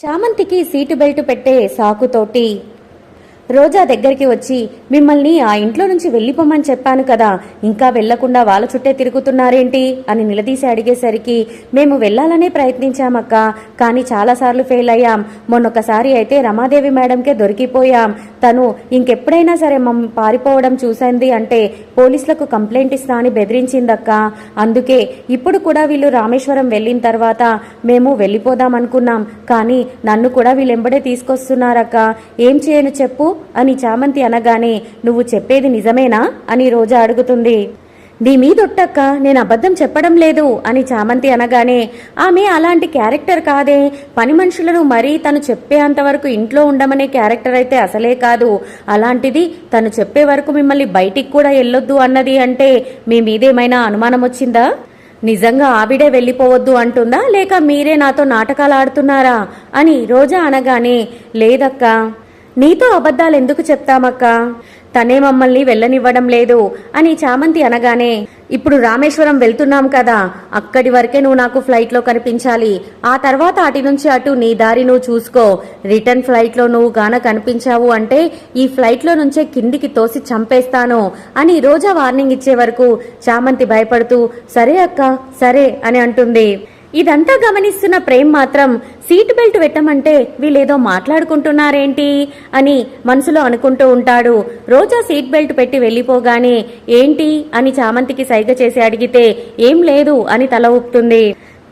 చామంతికి seat belt పెట్టే సాకుతోటి రోజా దగ్గరికి వచ్చి మిమ్మల్ని ఆ ఇంట్లో నుంచి వెళ్ళిపోమని చెప్పాను కదా ఇంకా వెళ్ళకుండా వాళ్ళ చుట్టే తిరుగుతున్నారేంటి? అని నిలదీసి అడిగేసరికి మేము వెళ్ళాలనే ప్రయత్నించామక్క కానీ చాలాసార్లు ఫెయిల్ అయ్యాం. మొన్నొకసారి అయితే రమాదేవి మేడంకే దొరికిపోయాం. తను ఇంకెప్పుడైనా సరే మమ్మ పారిపోవడం చూసింది అంటే పోలీసులకు కంప్లైంట్ ఇస్తా అని బెదిరించిందక్క. అందుకే ఇప్పుడు కూడా వీళ్ళు రామేశ్వరం వెళ్ళిన తర్వాత మేము వెళ్ళిపోదాం అనుకున్నాం. కానీ నన్ను కూడా వీళ్ళెంబడే తీసుకొస్తున్నారక్క. ఏం చేయను చెప్పు అని చామంతి అనగానే నువ్వు చెప్పేది నిజమేనా? అని రోజా అడుగుతుంది. నీ మీదొట్టక్క నేను అబద్ధం చెప్పడం లేదు అని చామంతి అనగానే ఆమె అలాంటి క్యారెక్టర్ కాదే. పని మనుషులను మరీ తను చెప్పేంత వరకు ఇంట్లో ఉండమనే క్యారెక్టర్ అయితే అసలే కాదు. అలాంటిది తను చెప్పే వరకు మిమ్మల్ని బయటికి కూడా వెళ్ళొద్దు అన్నది అంటే మీ మీదేమైనా అనుమానం వచ్చిందా? నిజంగా ఆవిడే వెళ్ళిపోవద్దు అంటుందా? లేక మీరే నాతో నాటకాలు ఆడుతున్నారా? అని రోజా అనగానే లేదక్కా. నీతో అబద్ధాలు ఎందుకు చెప్తామక్కా? తనే మమ్మల్ని వెళ్ళనివ్వడం లేదు అని చామంతి అనగానే ఇప్పుడు రామేశ్వరం వెళ్తున్నాం కదా అక్కడి వరకే నువ్వు నాకు ఫ్లైట్లో కనిపించాలి. ఆ తర్వాత అటు నుంచి అటు నీ దారి నువ్వు చూసుకో. రిటర్న్ ఫ్లైట్లో నువ్వు గాన కనిపించావు అంటే ఈ ఫ్లైట్లో నుంచే కిందికి తోసి చంపేస్తాను అని రోజా వార్నింగ్ ఇచ్చే వరకు చామంతి భయపడుతూ సరే అక్క సరే అని అంటుంది. ఇదంతా గమనిస్తున్న ప్రేమ్ మాత్రం సీట్ బెల్ట్ పెట్టమంటే వీళ్ళేదో మాట్లాడుకుంటున్నారేంటి అని మనసులో అనుకుంటూ ఉంటాడు. రోజా సీట్ బెల్ట్ పెట్టి వెళ్ళిపోగానే ఏంటి అని చామంతికి సైగ చేసి అడిగితే ఏం లేదు అని తల ఊపుతుంది.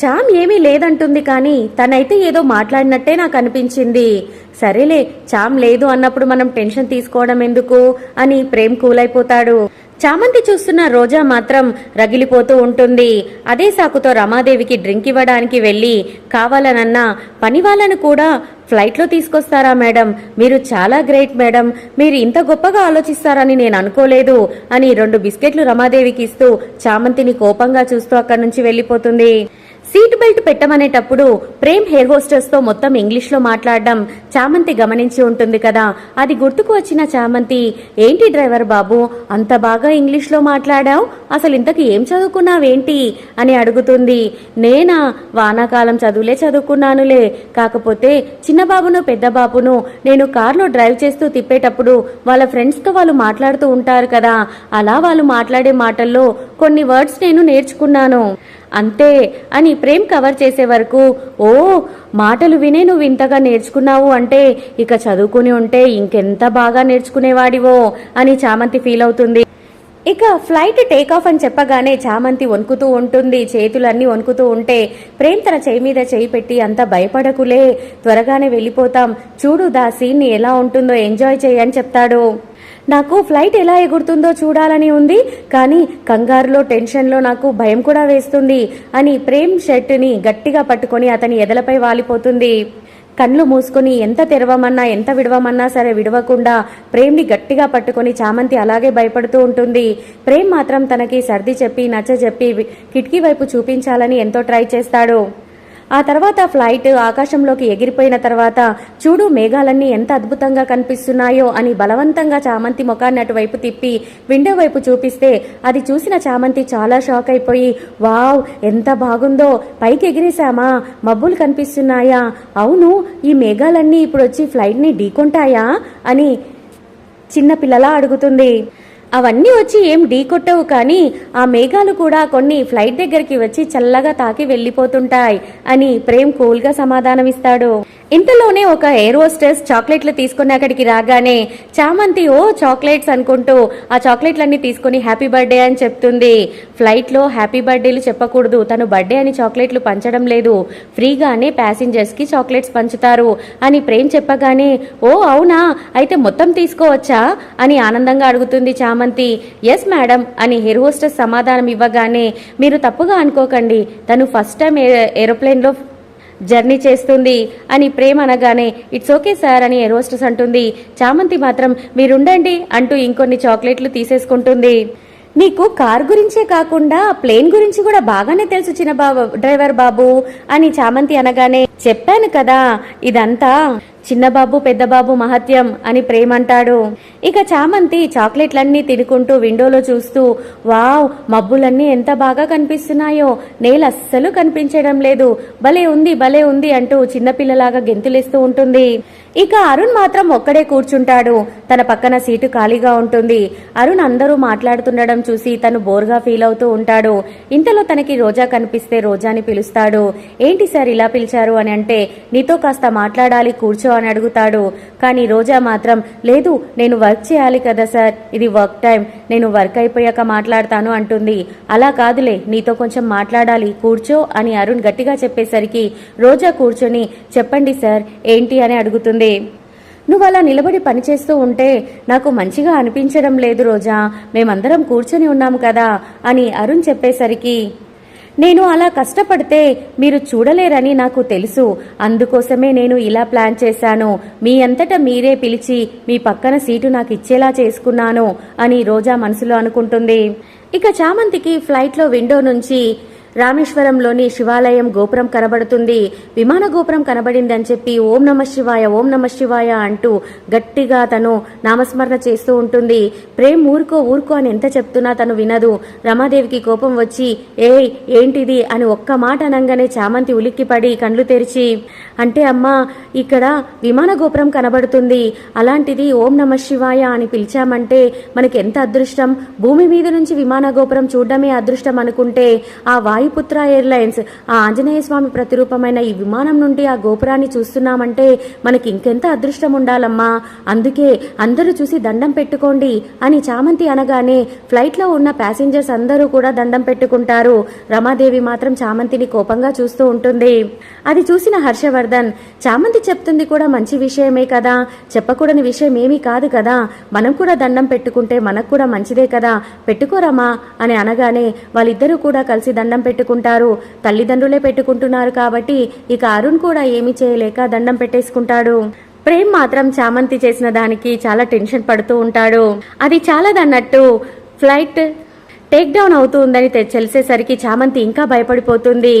చామ్ ఏమీ లేదంటుంది కానీ తనైతే ఏదో మాట్లాడినట్టే నాకు అనిపించింది. సరేలే చామ్ లేదు అన్నప్పుడు మనం టెన్షన్ తీసుకోవడం ఎందుకు అని ప్రేమ్ కూలైపోతాడు. చామంతి చూస్తున్న రోజా మాత్రం రగిలిపోతూ ఉంటుంది. అదే సాకుతో రమాదేవికి డ్రింక్ ఇవ్వడానికి వెళ్ళి కావాలనన్నా పని వాళ్ళను కూడా ఫ్లైట్లో తీసుకొస్తారా మేడం? మీరు చాలా గ్రేట్ మేడం. మీరు ఇంత గొప్పగా ఆలోచిస్తారని నేను అనుకోలేదు అని రెండు బిస్కెట్లు రమాదేవికి ఇస్తూ చామంతిని కోపంగా చూస్తూ అక్కడి నుంచి వెళ్ళిపోతుంది. సీట్ బెల్ట్ పెట్టమనేటప్పుడు ప్రేమ్ హెయిర్ హోస్టర్స్తో మొత్తం ఇంగ్లీష్లో మాట్లాడడం చామంతి గమనించి ఉంటుంది కదా. అది గుర్తుకు వచ్చిన చామంతి ఏంటి డ్రైవర్ బాబు అంత బాగా ఇంగ్లీష్లో మాట్లాడావు? అసలు ఇంతకు ఏం చదువుకున్నావేంటి? అని అడుగుతుంది. నేనా? వానాకాలం చదువులే చదువుకున్నానులే. కాకపోతే చిన్న బాబును పెద్ద బాబును నేను కార్లో డ్రైవ్ చేస్తూ తిప్పేటప్పుడు వాళ్ళ ఫ్రెండ్స్తో వాళ్ళు మాట్లాడుతూ ఉంటారు కదా. అలా వాళ్ళు మాట్లాడే మాటల్లో కొన్ని వర్డ్స్ నేను నేర్చుకున్నాను. అంతే అని ప్రేమ్ కవర్ చేసే వరకు ఓ మాటలు వినే నువ్వు ఇంతగా నేర్చుకున్నావు అంటే ఇక చదువుకుని ఉంటే ఇంకెంత బాగా నేర్చుకునేవాడివో అని చామంతి ఫీల్ అవుతుంది. ఇక ఫ్లైట్ టేక్ ఆఫ్ అని చెప్పగానే చామంతి వణుకుతూ ఉంటుంది చేతులన్నీ వణుకుతూ ఉంటే ప్రేమ్ తన చేయి మీద చేయి పెట్టి అంత భయపడకులే త్వరగానే వెళ్ళిపోతాం. చూడు దా సీన్ని ఎలా ఉంటుందో ఎంజాయ్ చేయని చెప్తాడు. నాకు ఫ్లైట్ ఎలా ఎగురుతుందో చూడాలని ఉంది కానీ కంగారులో టెన్షన్లో నాకు భయం కూడా వేస్తుంది అని ప్రేమ్ షర్ట్ని గట్టిగా పట్టుకొని అతని ఎదలపై వాలిపోతుంది. కళ్ళు మూసుకొని ఎంత తెరవమన్నా ఎంత విడవమన్నా సరే విడవకుండా ప్రేమ్ని గట్టిగా పట్టుకొని చామంతి అలాగే భయపడుతూ ఉంటుంది. ప్రేమ్ మాత్రం తనకి సర్ది చెప్పి నచ్చ చెప్పి కిటికీ వైపు చూపించాలని ఎంతో ట్రై చేస్తాడు. ఆ తర్వాత ఫ్లైట్ ఆకాశంలోకి ఎగిరిపోయిన తర్వాత చూడు మేఘాలన్నీ ఎంత అద్భుతంగా కనిపిస్తున్నాయో అని బలవంతంగా చామంతి ముఖాన్ని అటువైపు తిప్పి విండో వైపు చూపిస్తే అది చూసిన చామంతి చాలా షాక్ అయిపోయి వావ్ ఎంత బాగుందో! పైకి ఎగిరేశామా? మబ్బులు కనిపిస్తున్నాయా? అవును ఈ మేఘాలన్నీ ఇప్పుడు వచ్చి ఫ్లైట్ని ఢీకొంటాయా? అని చిన్న పిల్లలా అడుగుతుంది. అవన్నీ వచ్చి ఏం ఢీకొట్టవు కానీ ఆ మేఘాలు కూడా కొన్ని ఫ్లైట్ దగ్గరికి వచ్చి చల్లగా తాకి వెళ్ళిపోతుంటాయి అని ప్రేమ్ కూల్గా సమాధానమిస్తాడు. ఇంతలోనే ఒక ఎయిర్ హోస్టెస్ చాక్లెట్లు తీసుకుని అక్కడికి రాగానే చామంతి ఓ చాక్లెట్స్ అనుకుంటూ ఆ చాక్లెట్లన్నీ తీసుకుని హ్యాపీ బర్త్డే అని చెప్తుంది. ఫ్లైట్లో హ్యాపీ బర్త్డేలు చెప్పకూడదు. తను బర్త్డే అని చాక్లెట్లు పంచడం లేదు. ఫ్రీగానే ప్యాసింజర్స్కి చాక్లెట్స్ పంచుతారు అని ప్రేమ్ చెప్పగానే ఓ అవునా? అయితే మొత్తం తీసుకోవచ్చా? అని ఆనందంగా అడుగుతుంది చామంతి. ఎస్ మేడం అని హెయిర్ హోస్టెస్ సమాధానం ఇవ్వగానే మీరు తప్పుగా అనుకోకండి. తను ఫస్ట్ టైం ఏరోప్లేన్లో జర్నీ చేస్తుంది అని ప్రేమ అనగానే ఇట్స్ ఓకే సార్ అని ఎరోస్టస్ అంటుంది. చామంతి మాత్రం మీరుండండి అంటూ ఇంకొన్ని చాక్లెట్లు తీసేసుకుంటుంది. నీకు కార్ గురించే కాకుండా ప్లేన్ గురించి కూడా బాగానే తెలుసు చిన్న బాబు డ్రైవర్ బాబు అని చామంతి అనగానే చెప్పాను కదా ఇదంతా చిన్నబాబు పెద్దబాబు మహత్యం అని ప్రేమంటాడు. ఇక చామంతి చాక్లెట్లన్నీ తినుకుంటూ విండోలో చూస్తూ వావ్ మబ్బులన్నీ ఎంత బాగా కనిపిస్తున్నాయో. నేల అస్సలు కనిపించడం లేదు. భలే ఉంది భలే ఉంది అంటూ చిన్నపిల్లలాగా గెంతులేస్తూ ఉంటుంది. ఇక అరుణ్ మాత్రం ఒక్కడే కూర్చుంటాడు. తన పక్కన సీటు ఖాళీగా ఉంటుంది. అరుణ్ అందరూ మాట్లాడుతుండడం చూసి తను బోర్గా ఫీల్ అవుతూ ఉంటాడు. ఇంతలో తనకి రోజా కనిపిస్తే రోజాని పిలుస్తాడు. ఏంటి సార్ ఇలా పిలిచారు? అని అంటే నీతో కాస్త మాట్లాడాలి కూర్చో అని అడుగుతాడు. కానీ రోజా మాత్రం లేదు నేను వర్క్ చేయాలి కదా సార్. ఇది వర్క్ టైం. నేను వర్క్ అయిపోయాక మాట్లాడతాను అంటుంది. అలా కాదులే నీతో కొంచెం మాట్లాడాలి. కూర్చో అని అరుణ్ గట్టిగా చెప్పేసరికి రోజా కూర్చొని చెప్పండి సార్ ఏంటి అని అడుగుతుంది. నువ్వు అలా నిలబడి పనిచేస్తూ ఉంటే నాకు మంచిగా అనిపించడం లేదు రోజా. మేమందరం కూర్చొని ఉన్నాము కదా అని అరుణ్ చెప్పేసరికి నేను అలా కష్టపడితే మీరు చూడలేరని నాకు తెలుసు. అందుకోసమే నేను ఇలా ప్లాన్ చేశాను. మీ అంతటా మీరే పిలిచి మీ పక్కన సీటు నాకు ఇచ్చేలా చేసుకున్నాను అని రోజా మనసులో అనుకుంటుంది. ఇక చామంతికి ఫ్లైట్లో విండో నుంచి రామేశ్వరంలోని శివాలయం గోపురం కనబడుతుంది. విమాన గోపురం కనబడిందని చెప్పి ఓం నమ శివాయ ఓం నమ శివాయ అంటూ గట్టిగా తను నామస్మరణ చేస్తూ ఉంటుంది. ప్రేమ్ ఊరుకో ఊరుకో అని ఎంత చెప్తున్నా తను వినదు. రమాదేవికి కోపం వచ్చి ఏ ఏంటిది? అని ఒక్క మాట అనగానే చామంతి ఉలిక్కిపడి కండ్లు తెరిచి అంటే అమ్మా ఇక్కడ విమాన గోపురం కనబడుతుంది. అలాంటిది ఓం నమ శివాయ అని పిలిచామంటే మనకి ఎంత అదృష్టం? భూమి మీద నుంచి విమాన గోపురం చూడడమే అదృష్టం అనుకుంటే ఆ వాయు వాయుపుత్ర ఎయిర్లైన్స్. ఆ ఆంజనేయ స్వామి ప్రతిరూపమైన ఈ విమానం నుండి ఆ గోపురాన్ని చూస్తున్నామంటే మనకి ఇంకెంత అదృష్టం ఉండాలమ్మా. అందుకే అందరూ చూసి దండం పెట్టుకోండి అని చామంతి అనగానే ఫ్లైట్లో ఉన్న ప్యాసింజర్స్ అందరూ కూడా దండం పెట్టుకుంటారు. రమాదేవి మాత్రం చామంతిని కోపంగా చూస్తూ ఉంటుంది. అది చూసిన హర్షవర్ధన్ చామంతి చెప్తుంది కూడా మంచి విషయమే కదా. చెప్పకూడని విషయం ఏమీ కాదు కదా. మనం కూడా దండం పెట్టుకుంటే మనకు కూడా మంచిదే కదా. పెట్టుకోరమ్మా అని అనగానే వాళ్ళిద్దరూ కూడా కలిసి దండం పెట్టుకుంటారు. పెట్టుకుంటారు. తల్లిదండ్రులే పెట్టుకుంటున్నారు కాబట్టి ఇక అరుణ్ కూడా ఏమీ చేయలేక దండం పెట్టేసుకుంటాడు. ప్రేమ్ మాత్రం చామంతి చేసిన దానికి చాలా టెన్షన్ పడుతూ ఉంటాడు. అది చాలదన్నట్టు ఫ్లైట్ టేక్ డౌన్ అవుతుందని తెలిసేసరికి చామంతి ఇంకా భయపడిపోతుంది.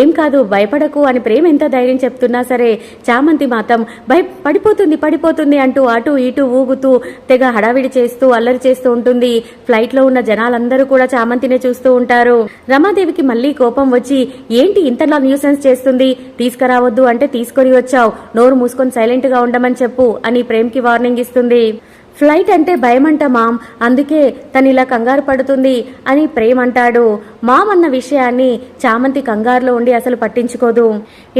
ఏం కాదు భయపడకు అని ప్రేమ ఎంత ధైర్యం చెప్తున్నా సరే చామంతి మాత్రం భయ పడిపోతుంది పడిపోతుంది అంటూ అటు ఇటు ఊగుతూ తెగ హడావిడి చేస్తూ అల్లరి చేస్తూ ఉంటుంది. ఫ్లైట్లో ఉన్న జనాలందరూ కూడా చామంతినే చూస్తూ ఉంటారు. రమాదేవికి మళ్ళీ కోపం వచ్చి ఏంటి ఇంతలా న్యూసెన్స్ చేస్తుంది? తీసుకురావద్దు అంటే తీసుకొని వచ్చావు. నోరు మూసుకొని సైలెంట్గా ఉండమని చెప్పు అని ప్రేమ్కి వార్నింగ్ ఇస్తుంది. ఫ్లైట్ అంటే భయమంట మామ్. అందుకే తను ఇలా కంగారు పడుతుంది అని ప్రేమ్ అంటాడు. మామ్ అన్న విషయాన్ని చామంతి కంగారులో ఉండి అసలు పట్టించుకోదు.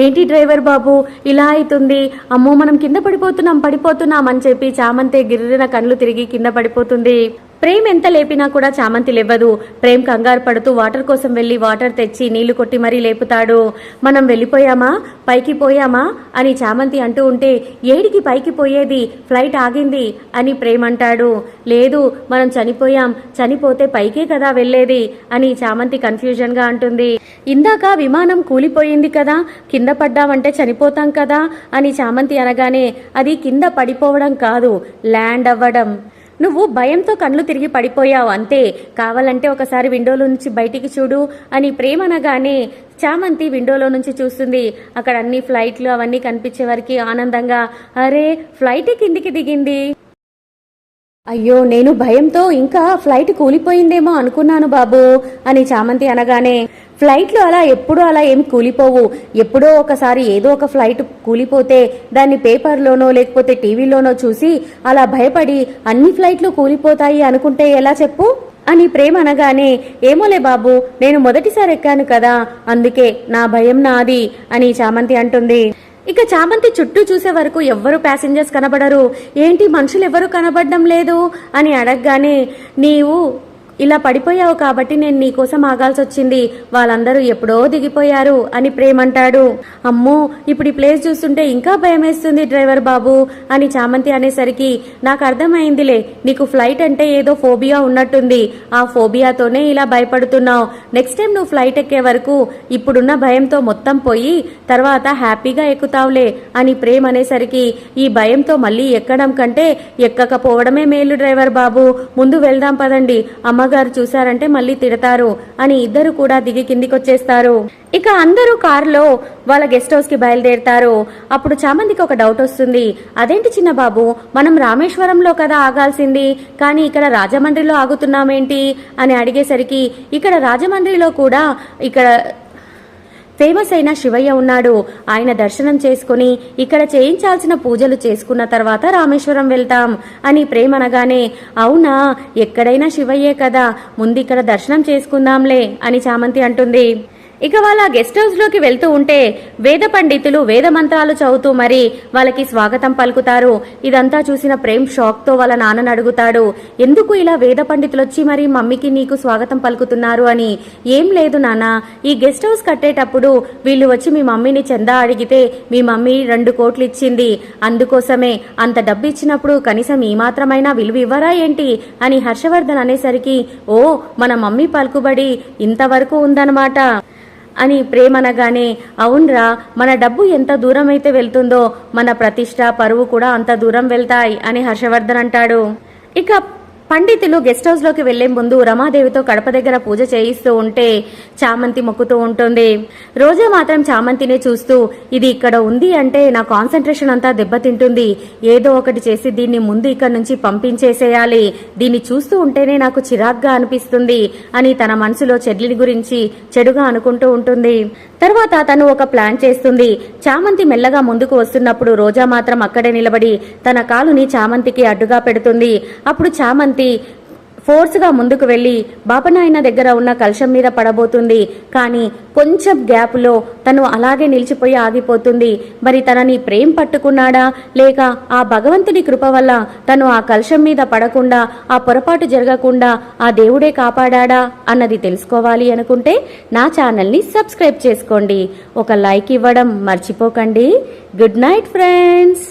ఏంటి డ్రైవర్ బాబు ఇలా అవుతుంది? అమ్మో మనం కింద పడిపోతున్నాం పడిపోతున్నాం అని చెప్పి చామంతి గిర్రిన కళ్ళు తిరిగి కింద పడిపోతుంది. ప్రేమ్ ఎంత లేపినా కూడా చామంతి లేవ్వదు. ప్రేమ్ కంగారు పడుతూ వాటర్ కోసం వెళ్ళి వాటర్ తెచ్చి నీళ్ళు కొట్టి మరీ లేపుతాడు. మనం వెళ్ళిపోయామా? పైకి పోయామా? అని చామంతి అంటూ ఉంటే ఏడికి పైకి పోయేది? ఫ్లైట్ ఆగింది అని ప్రేమ్ అంటాడు. లేదు మనం చనిపోయాం. చనిపోతే పైకే కదా వెళ్ళేది అని చామంతి కన్ఫ్యూజన్గా అంటుంది. ఇందాక విమానం కూలిపోయింది కదా కింద పడ్డామంటే చనిపోతాం కదా అని చామంతి అనగానే అది కింద పడిపోవడం కాదు ల్యాండ్ అవ్వడం. నువ్వు భయంతో కళ్ళు తిరిగి పడిపోయావు అంతే. కావాలంటే ఒకసారి విండోలో నుంచి బయటికి చూడు అని ప్రేమ అనగానే చామంతి విండోలో నుంచి చూస్తుంది. అక్కడ అన్ని ఫ్లైట్లు అవన్నీ కనిపించే వారికి ఆనందంగా అరే ఫ్లైట్ కిందికి దిగింది. అయ్యో నేను భయంతో ఇంకా ఫ్లైట్ కూలిపోయిందేమో అనుకున్నాను బాబు అని చామంతి అనగానే ఫ్లైట్లు అలా ఎప్పుడూ అలా ఏమి కూలిపోవు. ఎప్పుడో ఒకసారి ఏదో ఒక ఫ్లైట్ కూలిపోతే దాన్ని పేపర్లోనో లేకపోతే టీవీలోనో చూసి అలా భయపడి అన్ని ఫ్లైట్లు కూలిపోతాయి అనుకుంటే ఎలా చెప్పు? అని ప్రేమ అనగానే ఏమోలే బాబు నేను మొదటిసారి ఎక్కాను కదా అందుకే నా భయం నాది అని చామంతి అంటుంది. ఇక చామంతి చుట్టూ చూసే వరకు ఎవ్వరు ప్యాసింజర్స్ కనబడరు. ఏంటి మనుషులు ఎవరు కనబడడం లేదు? అని అడగగానే నీవు ఇలా పడిపోయావు కాబట్టి నేను నీకోసం ఆగాల్సి వచ్చింది వాళ్ళందరూ ఎప్పుడో దిగిపోయారు అని ప్రేమంటాడు. అమ్మో ఇప్పుడు ఈ ప్లేస్ చూస్తుంటే ఇంకా భయమేస్తుంది డ్రైవర్ బాబు అని చామంతి అనేసరికి నాకు అర్థమైందిలే నీకు ఫ్లైట్ అంటే ఏదో ఫోబియా ఉన్నట్టుంది. ఆ ఫోబియాతోనే ఇలా భయపడుతున్నావు. నెక్స్ట్ టైం నువ్వు ఫ్లైట్ ఎక్కే వరకు ఇప్పుడున్న భయంతో మొత్తం పోయి తర్వాత హ్యాపీగా ఎక్కుతావులే అని ప్రేమ్ అనేసరికి ఈ భయంతో మళ్ళీ ఎక్కడం కంటే ఎక్కకపోవడమే మేలు డ్రైవర్ బాబు. ముందు వెళ్దాం పదండి. అమ్మ అమ్మగారు చూశారంటే మళ్ళీ తిడతారు అని ఇద్దరు కూడా దిగి కిందికొచ్చేస్తారు. ఇక అందరూ కారులో వాళ్ళ గెస్ట్ హౌస్కి బయలుదేరుతారు. అప్పుడు చామంతికి ఒక డౌట్ వస్తుంది. అదేంటి చిన్న బాబు మనం రామేశ్వరంలో కదా ఆగాల్సింది కానీ ఇక్కడ రాజమండ్రిలో ఆగుతున్నామేంటి? అని అడిగేసరికి ఇక్కడ రాజమండ్రిలో కూడా ఇక్కడ ఫేమస్ అయిన శివయ్య ఉన్నాడు. ఆయన దర్శనం చేసుకుని ఇక్కడ చేయించాల్సిన పూజలు చేసుకున్న తర్వాత రామేశ్వరం వెళ్తాం అని ప్రేమనగానే అవునా ఎక్కడైనా శివయ్యే కదా ముందు ఇక్కడ దర్శనం చేసుకుందాంలే అని చామంతి అంటుంది. ఇక వాళ్ళ గెస్ట్ హౌస్లోకి వెళ్తూ ఉంటే వేద పండితులు వేద మంత్రాలు చదువుతూ మరి వాళ్ళకి స్వాగతం పలుకుతారు. ఇదంతా చూసిన ప్రేమ్ షాక్తో వాళ్ళ నాన్నని అడుగుతాడు. ఎందుకు ఇలా వేద పండితులు వచ్చి మరి మమ్మీకి నీకు స్వాగతం పలుకుతున్నారు అని? ఏం లేదు నాన్న. ఈ గెస్ట్ హౌస్ కట్టేటప్పుడు వీళ్ళు వచ్చి మీ మమ్మీని చందా అడిగితే మీ మమ్మీ రెండు కోట్లు ఇచ్చింది. అందుకోసమే అంత డబ్బు ఇచ్చినప్పుడు కనీసం ఈ మాత్రమైనా విలువ ఇవ్వరా ఏంటి? అని హర్షవర్ధన్ అనేసరికి ఓ మన మమ్మీ పలుకుబడి ఇంతవరకు ఉందన్నమాట. అని ప్రేమనగానే అవునరా మన డబ్బు ఎంత దూరం అయితే వెళ్తుందో మన ప్రతిష్ట పరువు కూడా అంత దూరం వెళ్తాయి అని హర్షవర్ధన్ అంటాడు. ఇక పండితులు గెస్ట్ హౌస్లోకి వెళ్ళే ముందు రమాదేవితో కడప దగ్గర పూజ చేయిస్తూ ఉంటే చామంతి మొక్కుతూ ఉంటుంది. రోజా మాత్రం చామంతినే చూస్తూ ఇది ఇక్కడ ఉంది అంటే నా కాన్సన్ట్రేషన్ అంతా దెబ్బతింటుంది. ఏదో ఒకటి చేసి దీన్ని ముందు ఇక్కడ నుంచి పంపించేసేయాలి. దీన్ని చూస్తూ ఉంటేనే నాకు చిరాగ్గా అనిపిస్తుంది అని తన మనసులో చెడ్లిని గురించి చెడుగా అనుకుంటూ ఉంటుంది. తర్వాత తను ఒక ప్లాన్ చేస్తుంది. చామంతి మెల్లగా ముందుకు వస్తున్నప్పుడు రోజా మాత్రం అక్కడే నిలబడి తన కాలుని చామంతికి అడ్డుగా పెడుతుంది. అప్పుడు చామంతి ఫోర్స్గా ముందుకు వెళ్ళి బాపనాయన దగ్గర ఉన్న కలశం మీద పడబోతుంది. కానీ కొంచెం గ్యాప్లో తను అలాగే నిలిచిపోయి ఆగిపోతుంది. మరి తనని ప్రేమ్ పట్టుకున్నాడా? లేక ఆ భగవంతుని కృప వల్ల తను ఆ కలశం మీద పడకుండా ఆ పొరపాటు జరగకుండా ఆ దేవుడే కాపాడా అన్నది తెలుసుకోవాలి అనుకుంటే నా ఛానల్ని సబ్స్క్రైబ్ చేసుకోండి. ఒక లైక్ ఇవ్వడం మర్చిపోకండి. Good night friends!